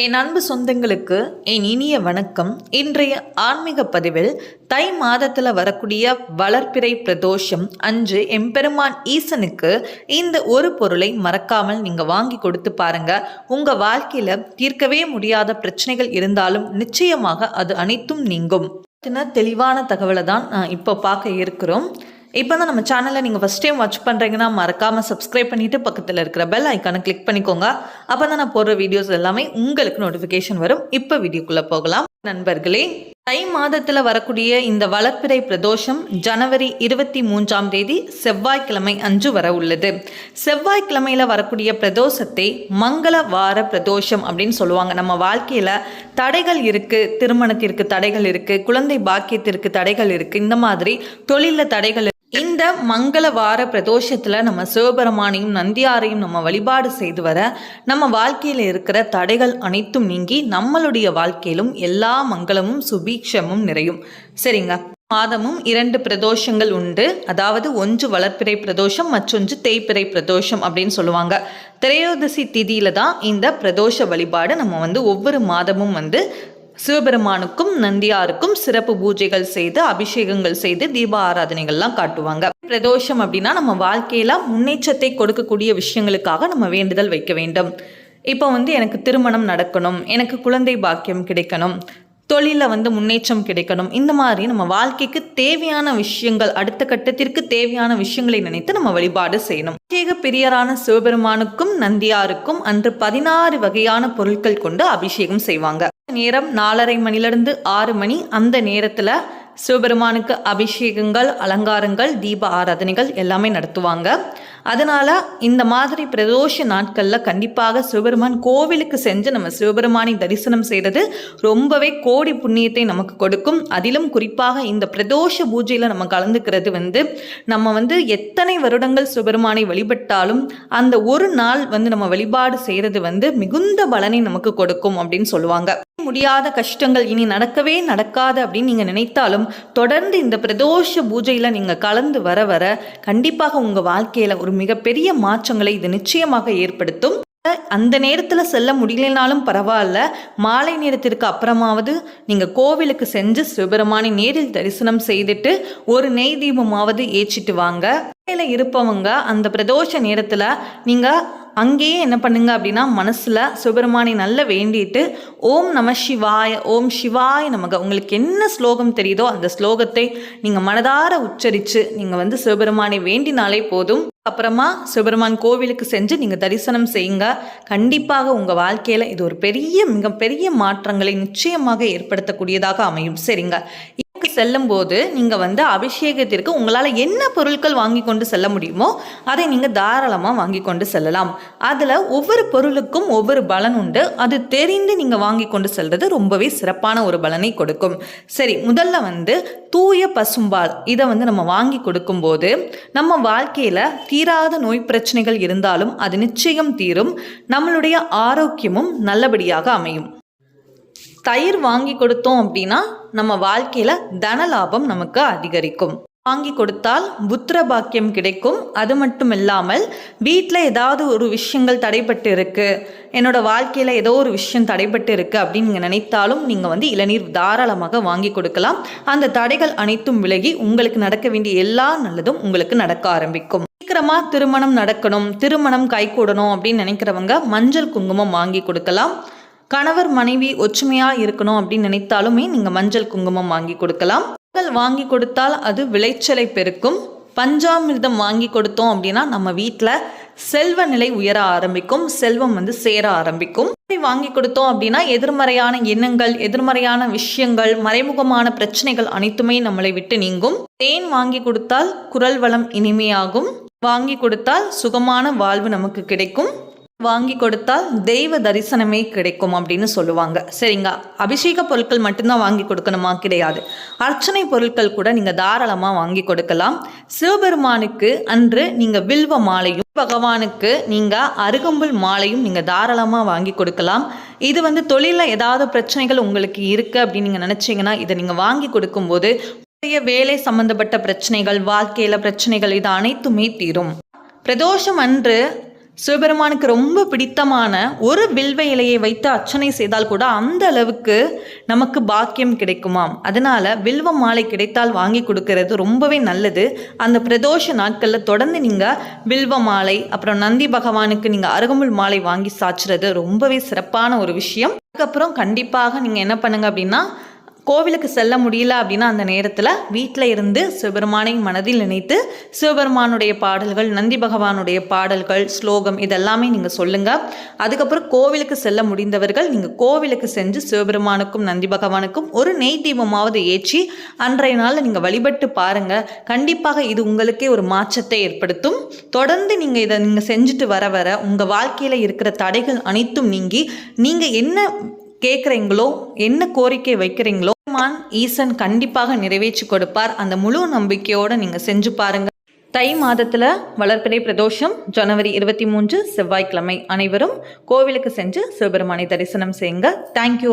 என் அன்பு சொந்தங்களுக்கு என் இனிய வணக்கம். இன்றைய ஆன்மீக பதிவில் தை மாதத்தில் வரக்கூடிய வளர்ப்பிறை பிரதோஷம் அன்று எம்பெருமான் ஈசனுக்கு இந்த ஒரு பொருளை மறக்காமல் நீங்கள் வாங்கி கொடுத்து பாருங்க. உங்கள் வாழ்க்கையில் தீர்க்கவே முடியாத பிரச்சனைகள் இருந்தாலும் நிச்சயமாக அது அனைத்தும் நீங்கும். தெளிவான தகவலை தான் இப்போ பார்க்க இருக்கிறோம். இப்போ தான் நம்ம சேனலை நீங்கள் ஃபஸ்ட் டைம் வாட்ச் பண்ணுறீங்கன்னா மறக்காமல் சப்ஸ்கிரைப் பண்ணிவிட்டு பக்கத்தில் இருக்கிற பெல் ஐக்கானை கிளிக் பண்ணிக்கோங்க. அப்போ தான் நான் போடுற வீடியோஸ் எல்லாமே உங்களுக்கு நோட்டிஃபிகேஷன் வரும். இப்போ வீடியோக்குள்ளே போகலாம். நண்பர்களே தை மாதத்தில் வரக்கூடிய இந்த வளர்ப்பிறை பிரதோஷம் ஜனவரி இருபத்தி மூன்றாம் தேதி செவ்வாய்க்கிழமை அன்று வர உள்ளது. செவ்வாய்க்கிழமையில் வரக்கூடிய பிரதோஷத்தை மங்கள வார பிரதோஷம் அப்படின்னு சொல்லுவாங்க. நம்ம வாழ்க்கையில் தடைகள் இருக்குது திருமணத்திற்கு தடைகள் இருக்குது குழந்தை பாக்கியத்திற்கு தடைகள் இருக்குது இந்த மாதிரி தொழிலில் தடைகள் இந்த மங்கள வார பிரதோஷத்தில் நம்ம சிவபெருமானையும் நந்தியாரையும் நம்ம வழிபாடு செய்து வர நம்ம வாழ்க்கையில் இருக்கிற தடைகள் அனைத்தும் நீங்கி நம்மளுடைய வாழ்க்கையிலும் எல்லா மங்களமும் சுபீக்ஷமும் நிறையும். சரிங்க? மாதமும் இரண்டு பிரதோஷங்கள் உண்டு. அதாவது ஒன்று வளர்ப்பிறை பிரதோஷம் மற்றொன்று தேய்ப்பிறை பிரதோஷம் அப்படின்னு சொல்லுவாங்க. திரையோதசி திதியில தான் இந்த பிரதோஷ வழிபாடு நம்ம வந்து ஒவ்வொரு மாதமும் வந்து சிவபெருமானுக்கும் நந்தியாருக்கும் சிறப்பு பூஜைகள் செய்து அபிஷேகங்கள் செய்து தீப ஆராதனைகள்லாம் காட்டுவாங்க. பிரதோஷம் அப்படின்னா நம்ம வாழ்க்கையில முன்னேற்றத்தை கொடுக்கக்கூடிய விஷயங்களுக்காக நம்ம வேண்டுதல் வைக்க வேண்டும். இப்போ வந்து எனக்கு திருமணம் நடக்கணும் எனக்கு குழந்தை பாக்கியம் கிடைக்கணும் தொழிலில் வந்து முன்னேற்றம் கிடைக்கணும். இந்த மாதிரி நம்ம வாழ்க்கைக்கு தேவையான விஷயங்கள் அடுத்த கட்டத்திற்கு தேவையான விஷயங்களை நினைத்து நம்ம வழிபாடு செய்யணும். அபிஷேக பிரியரான சிவபெருமானுக்கும் நந்தியாருக்கும் அன்று பதினாறு வகையான பொருட்கள் கொண்டு அபிஷேகம் செய்வாங்க. நேரம் நாலரை மணிலிருந்து ஆறு மணி. அந்த நேரத்தில் சிவபெருமானுக்கு அபிஷேகங்கள் அலங்காரங்கள் தீப ஆராதனைகள் எல்லாமே நடத்துவாங்க. அதனால் இந்த மாதிரி பிரதோஷ நாட்களில் கண்டிப்பாக சிவபெருமான் கோவிலுக்கு சென்று நம்ம சிவபெருமானை தரிசனம் செய்கிறது ரொம்பவே கோடி புண்ணியத்தை நமக்கு கொடுக்கும். அதிலும் குறிப்பாக இந்த பிரதோஷ பூஜையில் நம்ம கலந்துக்கிறது வந்து நம்ம வந்து எத்தனை வருடங்கள் சிவபெருமானை வழிபட்டாலும் அந்த ஒரு நாள் வந்து நம்ம வழிபாடு செய்கிறது வந்து மிகுந்த பலனை நமக்கு கொடுக்கும் அப்படின்னு சொல்லுவாங்க. முடியாத கஷ்டங்கள் இனி நடக்கவே நடக்காது அப்படின்னு நீங்கள் நினைத்தாலும் தொடர்ந்து இந்த பிரதோஷ பூஜையில் நீங்கள் கலந்து வர வர கண்டிப்பாக உங்கள் வாழ்க்கையில் ஒரு மிகப்பெரிய மாற்றங்களை இது நிச்சயமாக ஏற்படுத்தும். அந்த நேரத்தில் செல்ல முடியலனாலும் பரவாயில்ல. மாலை நேரத்திற்கு அப்புறமாவது நீங்கள் கோவிலுக்கு செஞ்சு சிவபெருமானை நேரில் தரிசனம் செய்துட்டு ஒரு நெய் தீபமாவது ஏற்றிட்டு வாங்க. இருப்பவங்க அந்த பிரதோஷ நேரத்தில் நீங்கள் அங்கேயே என்ன பண்ணுங்க அப்படின்னா மனசில் சிவபெருமானை நல்ல வேண்டிட்டு ஓம் நம சிவாய ஓம் சிவாய நமக உங்களுக்கு என்ன ஸ்லோகம் தெரியுதோ அந்த ஸ்லோகத்தை நீங்கள் மனதார உச்சரித்து நீங்கள் வந்து சிவபெருமானை வேண்டினாலே போதும். அப்புறமா சிவபெருமான் கோவிலுக்கு செஞ்சு நீங்கள் தரிசனம் செய்யுங்க. கண்டிப்பாக உங்கள் வாழ்க்கையில் இது ஒரு பெரிய மிகப்பெரிய மாற்றங்களை நிச்சயமாக ஏற்படுத்தக்கூடியதாக அமையும். சரிங்க. செல்லும்போது நீங்கள் வந்து அபிஷேகத்திற்கு உங்களால் என்ன பொருட்கள் வாங்கி கொண்டு செல்ல முடியுமோ அதை நீங்கள் தாராளமாக வாங்கி கொண்டு செல்லலாம். அதில் ஒவ்வொரு பொருளுக்கும் ஒவ்வொரு பலன் உண்டு. அது தெரிந்து நீங்கள் வாங்கி கொண்டு செல்வது ரொம்பவே சிறப்பான ஒரு பலனை கொடுக்கும். சரி முதல்ல வந்து தூய பசும்பால். இதை வந்து நம்ம வாங்கி கொடுக்கும்போது நம்ம வாழ்க்கையில் தீராத நோய் பிரச்சனைகள் இருந்தாலும் அது நிச்சயம் தீரும். நம்மளுடைய ஆரோக்கியமும் நல்லபடியாக அமையும். தயிர் வாங்கி கொடுத்தோம் அப்படின்னா நம்ம வாழ்க்கையில் தன லாபம் நமக்கு அதிகரிக்கும். வாங்கி கொடுத்தால் புத்திர பாக்கியம் கிடைக்கும். அது மட்டும் இல்லாமல் வீட்டில் ஏதாவது ஒரு விஷயங்கள் தடைப்பட்டு இருக்கு. என்னோட வாழ்க்கையில் ஏதோ ஒரு விஷயம் தடைப்பட்டு இருக்கு அப்படின்னு நீங்கள் நினைத்தாலும் நீங்கள் வந்து இளநீர் தாராளமாக வாங்கி கொடுக்கலாம். அந்த தடைகள் அனைத்தும் விலகி உங்களுக்கு நடக்க வேண்டிய எல்லா நல்லதும் உங்களுக்கு நடக்க ஆரம்பிக்கும். சீக்கிரமாக திருமணம் நடக்கணும். திருமணம் கைகூடணும் அப்படின்னு நினைக்கிறவங்க மஞ்சள் குங்குமம் வாங்கி கொடுக்கலாம். கணவர் மனைவி ஒற்றுமையாக இருக்கணும் அப்படின்னு நினைத்தாலுமே நீங்கள் மஞ்சள் குங்குமம் வாங்கி கொடுக்கலாம். வாங்கி கொடுத்தால் அது விளைச்சலை பெருக்கும். பஞ்சாமிர்தம் வாங்கி கொடுத்தோம் அப்படின்னா நம்ம வீட்டில் செல்வ நிலை உயர ஆரம்பிக்கும். செல்வம் வந்து சேர ஆரம்பிக்கும். வாங்கி கொடுத்தோம் அப்படின்னா எதிர்மறையான எண்ணங்கள் எதிர்மறையான விஷயங்கள் மறைமுகமான பிரச்சனைகள் அனைத்துமே நம்மளை விட்டு நீங்கும். தேன் வாங்கி கொடுத்தால் குரல் வளம் இனிமையாகும். வாங்கி கொடுத்தால் சுகமான வாழ்வு நமக்கு கிடைக்கும். வாங்கி கொடுத்தால் தெய்வ தரிசனமே கிடைக்கும் அப்படின்னு சொல்லுவாங்க. சரிங்க அபிஷேக பொருட்கள் மட்டும்தான் வாங்கி கொடுக்கணுமா? கிடையாது. அர்ச்சனை பொருட்கள் கூட நீங்கள் தாராளமாக வாங்கி கொடுக்கலாம். சிவபெருமானுக்கு அன்று நீங்கள் வில்வ மாலையும் பகவானுக்கு நீங்கள் அருகம்புல் மாலையும் நீங்கள் தாராளமாக வாங்கி கொடுக்கலாம். இது வந்து தொழிலில் ஏதாவது பிரச்சனைகள் உங்களுக்கு இருக்குது அப்படின்னு நீங்கள் நினச்சிங்கன்னா இதை நீங்கள் வாங்கி கொடுக்கும்போது வேலை சம்பந்தப்பட்ட பிரச்சனைகள் வாழ்க்கையில் பிரச்சனைகள் இது அனைத்துமே தீரும். பிரதோஷம் அன்று சிவபெருமானுக்கு ரொம்ப பிடித்தமான ஒரு வில்வ இலையை வைத்து அர்ச்சனை செய்தால் கூட அந்த அளவுக்கு நமக்கு பாக்கியம் கிடைக்குமாம். அதனால வில்வ மாலை கிடைத்தால் வாங்கி கொடுக்கறது ரொம்பவே நல்லது. அந்த பிரதோஷ நாட்களில் தொடர்ந்து நீங்கள் வில்வ மாலை அப்புறம் நந்தி பகவானுக்கு நீங்கள் அருகமுள் மாலை வாங்கி சாச்சுறது ரொம்பவே சிறப்பான ஒரு விஷயம். அதுக்கப்புறம் கண்டிப்பாக நீங்கள் என்ன பண்ணுங்க அப்படின்னா கோவிலுக்கு செல்ல முடியல அப்படின்னா அந்த நேரத்தில் வீட்டில் இருந்து சிவபெருமானை மனதில் நினைத்து சிவபெருமானுடைய பாடல்கள் நந்தி பகவானுடைய பாடல்கள் ஸ்லோகம் இதெல்லாமே நீங்கள் சொல்லுங்கள் அதுக்கப்புறம் கோவிலுக்கு செல்ல முடிந்தவர்கள் நீங்கள் கோவிலுக்கு சென்று சிவபெருமானுக்கும் நந்தி பகவானுக்கும் ஒரு நெய் தீபமாவது ஏற்றி அன்றைய நாளில் நீங்கள் வழிபட்டு பாருங்கள் கண்டிப்பாக இது உங்களுக்கே ஒரு மாற்றத்தை ஏற்படுத்தும். தொடர்ந்து நீங்கள் இதை நீங்கள் செஞ்சுட்டு வர வர உங்கள் வாழ்க்கையில் இருக்கிற தடைகள் அனைத்தும் நீங்கி நீங்கள் என்ன கேட்குறீங்களோ என்ன கோரிக்கை வைக்கிறீங்களோ பெருமான் ஈசன் கண்டிப்பாக நிறைவேற்றி கொடுப்பார். அந்த முழு நம்பிக்கையோடு நீங்கள் செஞ்சு பாருங்க. தை மாதத்தில் வளர்பிறை பிரதோஷம் ஜனவரி இருபத்தி மூன்று செவ்வாய்க்கிழமை அனைவரும் கோவிலுக்கு சென்று சிவபெருமானை தரிசனம் செய்யுங்க. தேங்க்யூ